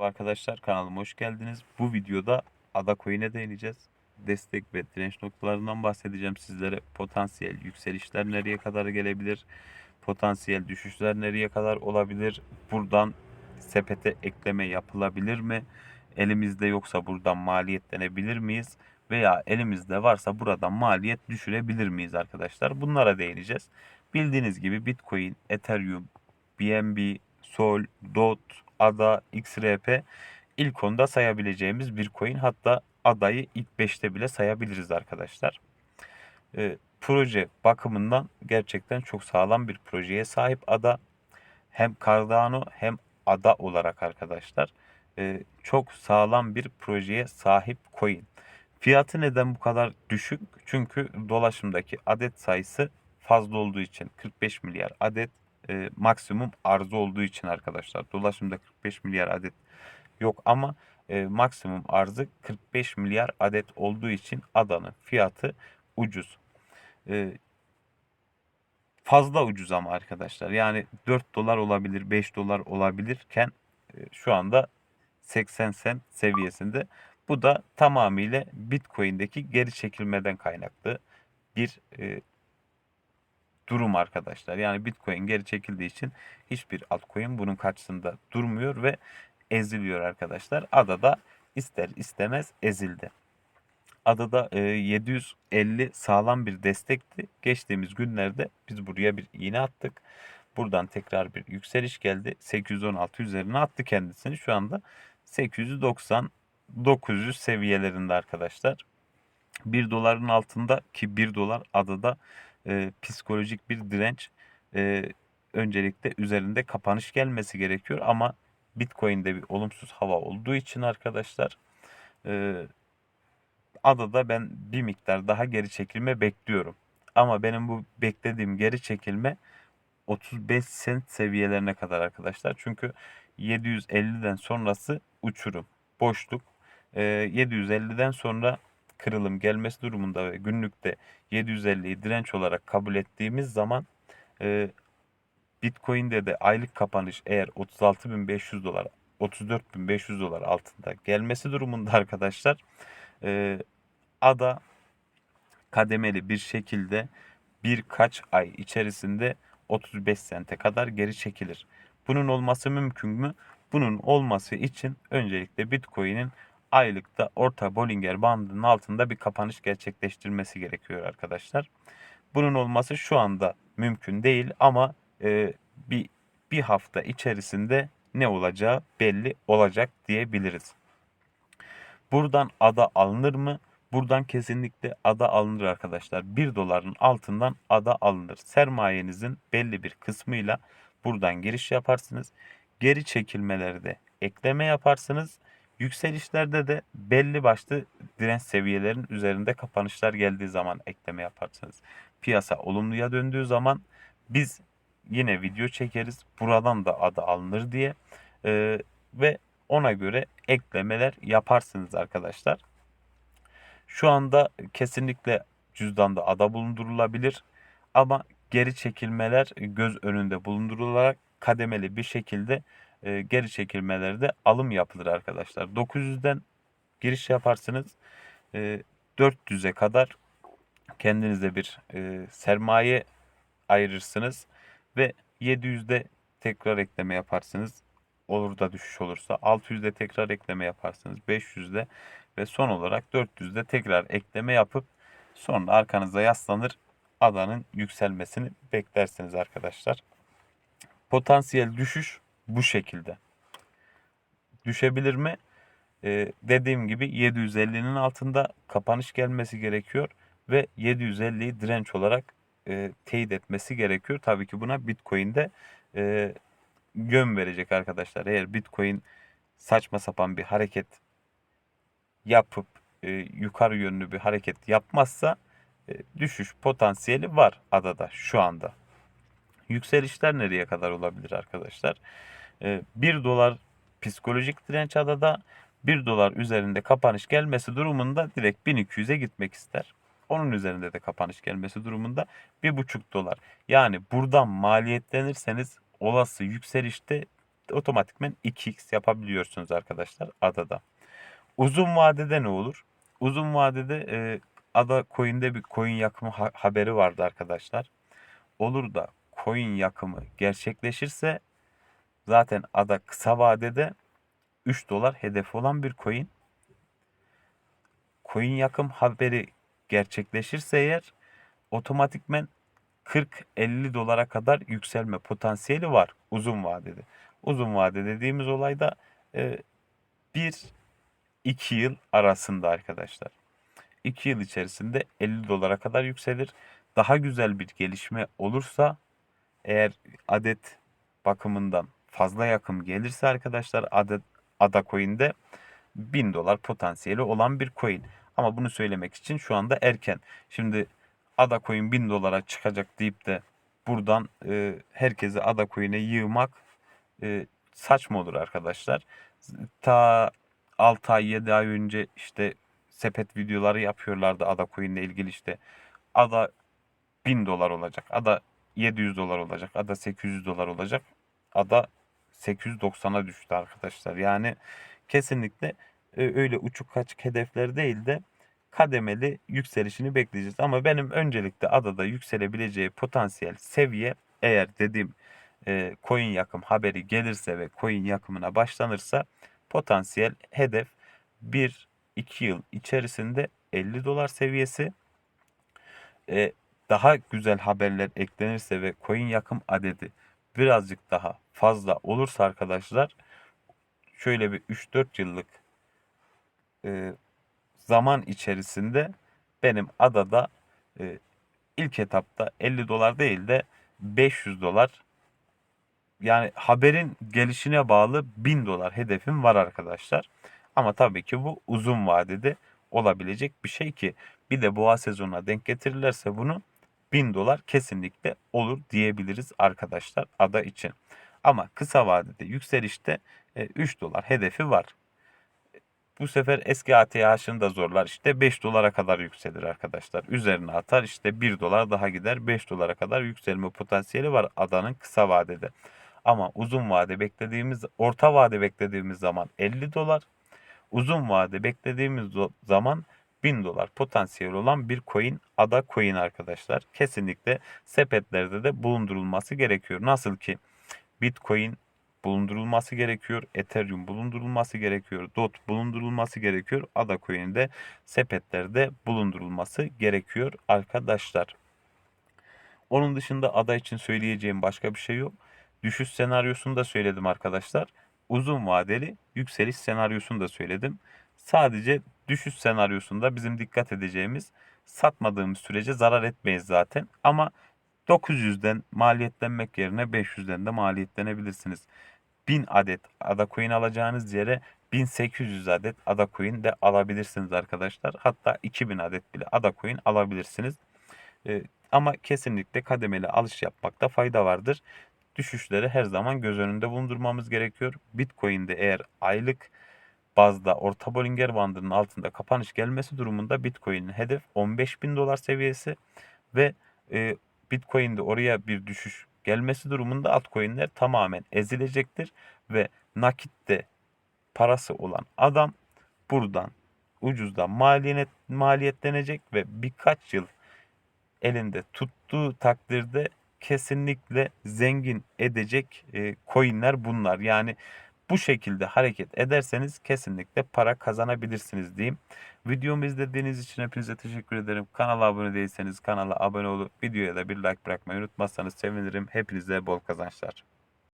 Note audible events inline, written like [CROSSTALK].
Arkadaşlar kanalıma hoş geldiniz. Bu videoda Ada Coin'e değineceğiz. Destek ve direnç noktalarından bahsedeceğim sizlere. Potansiyel yükselişler nereye kadar gelebilir? Potansiyel düşüşler nereye kadar olabilir? Buradan sepete ekleme yapılabilir mi? Elimizde yoksa buradan maliyetlenebilir miyiz? Veya elimizde varsa buradan maliyet düşürebilir miyiz arkadaşlar? Bunlara değineceğiz. Bildiğiniz gibi Bitcoin, Ethereum, BNB, Sol, DOT, ADA, XRP ilk onda sayabileceğimiz bir coin. Hatta ADA'yı ilk 5'te bile sayabiliriz arkadaşlar. Ee, proje bakımından gerçekten çok sağlam bir projeye sahip ADA. Hem Cardano hem ADA olarak arkadaşlar. Ee, çok sağlam bir projeye sahip coin. Fiyatı neden bu kadar düşük? Çünkü dolaşımdaki adet sayısı fazla olduğu için 45 milyar adet e, maksimum arzı olduğu için arkadaşlar. Dolaşımda 45 milyar adet yok ama e, maksimum arzı 45 milyar adet olduğu için adanın fiyatı ucuz. E, fazla ucuz ama arkadaşlar. Yani 4 dolar olabilir, 5 dolar olabilirken e, şu anda 80 sent seviyesinde. Bu da tamamıyla Bitcoin'deki geri çekilmeden kaynaklı bir e, durum arkadaşlar. Yani Bitcoin geri çekildiği için hiçbir altcoin bunun karşısında durmuyor ve eziliyor arkadaşlar. Adada ister istemez ezildi. Adada e, 750 sağlam bir destekti. Geçtiğimiz günlerde biz buraya bir iğne attık. Buradan tekrar bir yükseliş geldi. 816 üzerine attı kendisini. Şu anda 890 900 seviyelerinde arkadaşlar. 1 doların altında ki 1 dolar adada e, psikolojik bir direnç. E, öncelikle üzerinde kapanış gelmesi gerekiyor ama Bitcoin'de bir olumsuz hava olduğu için arkadaşlar e, adada ben bir miktar daha geri çekilme bekliyorum. Ama benim bu beklediğim geri çekilme 35 sent seviyelerine kadar arkadaşlar. Çünkü 750'den sonrası uçurum, boşluk. E, 750'den sonra kırılım gelmesi durumunda ve günlükte 750'yi direnç olarak kabul ettiğimiz zaman e, Bitcoin'de de aylık kapanış eğer 36.500 dolar 34.500 dolar altında gelmesi durumunda [LAUGHS] arkadaşlar e, ada kademeli bir şekilde birkaç ay içerisinde 35 sente kadar geri çekilir. Bunun olması mümkün mü? Bunun olması için öncelikle Bitcoin'in aylıkta orta Bollinger bandının altında bir kapanış gerçekleştirmesi gerekiyor arkadaşlar. Bunun olması şu anda mümkün değil ama e, bir bir hafta içerisinde ne olacağı belli olacak diyebiliriz. Buradan ada alınır mı? Buradan kesinlikle ada alınır arkadaşlar. 1 doların altından ada alınır. Sermayenizin belli bir kısmıyla buradan giriş yaparsınız. Geri çekilmelerde ekleme yaparsınız. Yükselişlerde de belli başlı direnç seviyelerinin üzerinde kapanışlar geldiği zaman ekleme yaparsınız. Piyasa olumluya döndüğü zaman biz yine video çekeriz. Buradan da adı alınır diye. Ee, ve ona göre eklemeler yaparsınız arkadaşlar. Şu anda kesinlikle cüzdanda ada bulundurulabilir. Ama geri çekilmeler göz önünde bulundurularak kademeli bir şekilde e, geri çekilmelerde alım yapılır arkadaşlar. 900'den giriş yaparsınız. E, 400'e kadar kendinize bir e, sermaye ayırırsınız ve 700'de tekrar ekleme yaparsınız. Olur da düşüş olursa 600'de tekrar ekleme yaparsınız. 500'de ve son olarak 400'de tekrar ekleme yapıp sonra arkanıza yaslanır adanın yükselmesini beklersiniz arkadaşlar. Potansiyel düşüş bu şekilde. Düşebilir mi? Ee, dediğim gibi 750'nin altında kapanış gelmesi gerekiyor ve 750'yi direnç olarak e, teyit etmesi gerekiyor. Tabii ki buna Bitcoin'de e, yön verecek arkadaşlar. Eğer Bitcoin saçma sapan bir hareket yapıp e, yukarı yönlü bir hareket yapmazsa e, düşüş potansiyeli var adada şu anda. Yükselişler nereye kadar olabilir arkadaşlar? 1 ee, dolar psikolojik direnç adada 1 dolar üzerinde kapanış gelmesi durumunda direkt 1200'e gitmek ister. Onun üzerinde de kapanış gelmesi durumunda 1,5 dolar. Yani buradan maliyetlenirseniz olası yükselişte otomatikmen 2x yapabiliyorsunuz arkadaşlar adada. Uzun vadede ne olur? Uzun vadede e, ada coin'de bir coin yakımı ha- haberi vardı arkadaşlar. Olur da coin yakımı gerçekleşirse zaten ada kısa vadede 3 dolar hedefi olan bir coin. Coin yakım haberi gerçekleşirse eğer otomatikmen 40-50 dolara kadar yükselme potansiyeli var uzun vadede. Uzun vade dediğimiz olayda 1-2 yıl arasında arkadaşlar. 2 yıl içerisinde 50 dolara kadar yükselir. Daha güzel bir gelişme olursa eğer adet bakımından fazla yakım gelirse arkadaşlar adet ada coin'de 1000 dolar potansiyeli olan bir coin. Ama bunu söylemek için şu anda erken. Şimdi ada coin 1000 dolara çıkacak deyip de buradan e, herkesi ada coin'e yığmak e, saçma olur arkadaşlar. Ta 6 ay 7 ay önce işte sepet videoları yapıyorlardı ada coin ile ilgili işte ada 1000 dolar olacak. Ada 700 dolar olacak. Ada 800 dolar olacak. Ada 890'a düştü arkadaşlar. Yani kesinlikle e, öyle uçuk kaçık hedefler değil de kademeli yükselişini bekleyeceğiz. Ama benim öncelikle adada yükselebileceği potansiyel seviye eğer dediğim e, coin yakım haberi gelirse ve coin yakımına başlanırsa potansiyel hedef 1-2 yıl içerisinde 50 dolar seviyesi e, daha güzel haberler eklenirse ve coin yakım adedi birazcık daha fazla olursa arkadaşlar şöyle bir 3-4 yıllık e, zaman içerisinde benim adada e, ilk etapta 50 dolar değil de 500 dolar yani haberin gelişine bağlı 1000 dolar hedefim var arkadaşlar. Ama tabii ki bu uzun vadede olabilecek bir şey ki bir de boğa sezonuna denk getirirlerse bunu 1000 dolar kesinlikle olur diyebiliriz arkadaşlar ada için. Ama kısa vadede yükselişte e, 3 dolar hedefi var. Bu sefer eski ATH'ını da zorlar. İşte 5 dolara kadar yükselir arkadaşlar. Üzerine atar işte 1 dolar daha gider 5 dolara kadar yükselme potansiyeli var adanın kısa vadede. Ama uzun vade beklediğimiz, orta vade beklediğimiz zaman 50 dolar. Uzun vade beklediğimiz zaman 1000 dolar potansiyel olan bir coin ada coin arkadaşlar. Kesinlikle sepetlerde de bulundurulması gerekiyor. Nasıl ki Bitcoin bulundurulması gerekiyor. Ethereum bulundurulması gerekiyor. DOT bulundurulması gerekiyor. Ada coin'de sepetlerde bulundurulması gerekiyor arkadaşlar. Onun dışında ada için söyleyeceğim başka bir şey yok. Düşüş senaryosunu da söyledim arkadaşlar. Uzun vadeli yükseliş senaryosunu da söyledim. Sadece düşüş senaryosunda bizim dikkat edeceğimiz satmadığımız sürece zarar etmeyiz zaten. Ama 900'den maliyetlenmek yerine 500'den de maliyetlenebilirsiniz. 1000 adet ada coin alacağınız yere 1800 adet ada coin de alabilirsiniz arkadaşlar. Hatta 2000 adet bile ada coin alabilirsiniz. Ee, ama kesinlikle kademeli alış yapmakta fayda vardır. Düşüşleri her zaman göz önünde bulundurmamız gerekiyor. Bitcoin'de eğer aylık bazda orta Bollinger bandının altında kapanış gelmesi durumunda Bitcoin'in hedef 15 bin dolar seviyesi ve e, Bitcoin'de oraya bir düşüş gelmesi durumunda altcoin'ler tamamen ezilecektir ve nakitte parası olan adam buradan ucuzdan maliyet, maliyetlenecek ve birkaç yıl elinde tuttuğu takdirde kesinlikle zengin edecek e, coinler bunlar. Yani bu şekilde hareket ederseniz kesinlikle para kazanabilirsiniz diyeyim. Videomu izlediğiniz için hepinize teşekkür ederim. Kanala abone değilseniz kanala abone olup videoya da bir like bırakmayı unutmazsanız sevinirim. Hepinize bol kazançlar.